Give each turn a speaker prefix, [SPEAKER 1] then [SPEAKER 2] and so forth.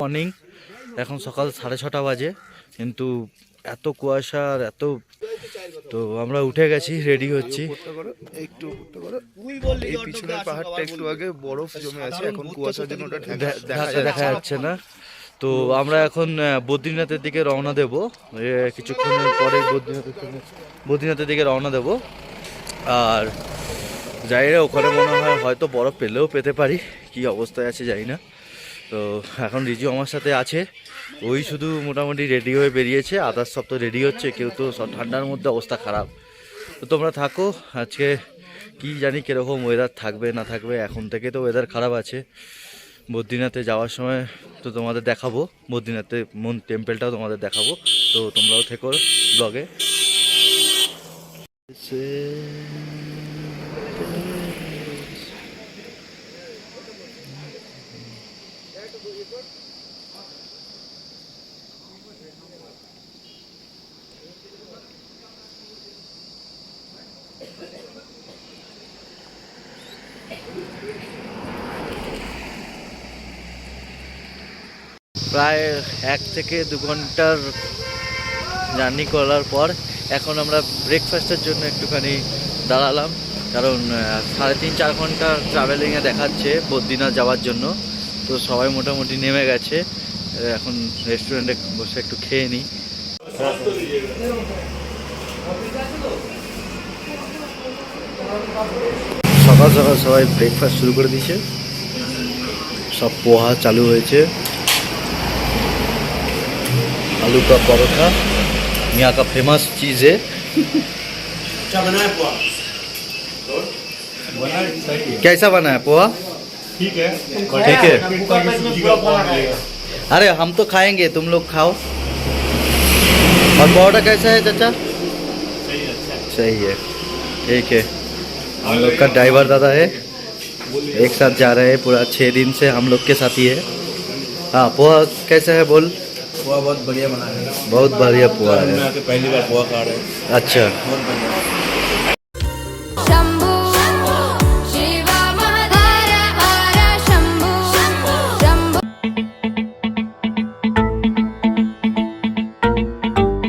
[SPEAKER 1] Morning এখন সকাল সাড়ে ছটা বাজে কিন্তু এত কুয়াশা আর এত তো আমরা উঠে গেছি রেডি হচ্ছি।
[SPEAKER 2] একটু এই পিছনের পাহাড়টা একটু আগে বরফ জমে আছে এখন কুয়াশার জন্য ওটা দেখা যাচ্ছে।
[SPEAKER 1] না। তো আমরা এখন বদ্রীনাথের দিকে রওনা দেব। কিছুক্ষণের পরে বদ্রীনাথের দিকে- বদ্রীনাথের দিকে রওনা দেব। আর যাই রে ওখানে মনে হয় হয়তো বরফ পেলেও পেতে পারি। কি অবস্থায় আছে জানি না। তো এখন রিজু আমার সাথে আছে। ওই শুধু মোটামুটি রেডি হয়ে বেরিয়েছে আদার্স সব তো রেডি হচ্ছে, কেউ তো সব ঠান্ডার মধ্যে অবস্থা খারাপ। তো তোমরা থাকো, আজকে কি জানি কীরকম ওয়েদার থাকবে, না থাকবে, এখন থেকে তো ওয়েদার খারাপ আছে। বদ্রীনাথে যাওয়ার সময় তো তোমাদের দেখাবো, বদ্রীনাথে মন টেম্পেলটাও তোমাদের দেখাবো। তো তোমরাও থেকো ব্লগে প্রায় এক থেকে দু ঘণ্টার জার্নি করার পর এখন আমরা ব্রেকফাস্টের জন্য একটুখানি দাঁড়ালাম। কারণ সাড়ে তিন চার ঘণ্টা ট্রাভেলিংয়ে দেখাচ্ছে বদ্রীনাথ যাওয়ার জন্য। তো সবাই মোটামুটি নেমে গেছে এ, এখন রেস্টুরেন্টে বসে একটু খেয়ে নিই সকাল সকাল সবাই ব্রেকফাস্ট শুরু করে দিয়েছে সব পোহা চালু হয়েছে आलू का परोठा यहाँ का फेमस चीज़ है कैसा बना है पोहा
[SPEAKER 3] ठीक है। तो
[SPEAKER 1] अरे हम तो खाएँगे तुम लोग खाओ। और बॉर्डर कैसा है चाचा?
[SPEAKER 3] सही है अच्छा
[SPEAKER 1] ठीक है। हम लोग का ड्राइवर दादा है। एक साथ जा रहे हैं पूरा छः दिन से हम लोग के साथ ही है। हाँ पोहा कैसा है बोल।
[SPEAKER 2] पोहा बहुत बढ़िया बना है।
[SPEAKER 1] बहुत बढ़िया पोहा है।
[SPEAKER 2] पहली बार पोहा खा रहे हैं।
[SPEAKER 1] अच्छा।
[SPEAKER 2] बहुत बढ़िया।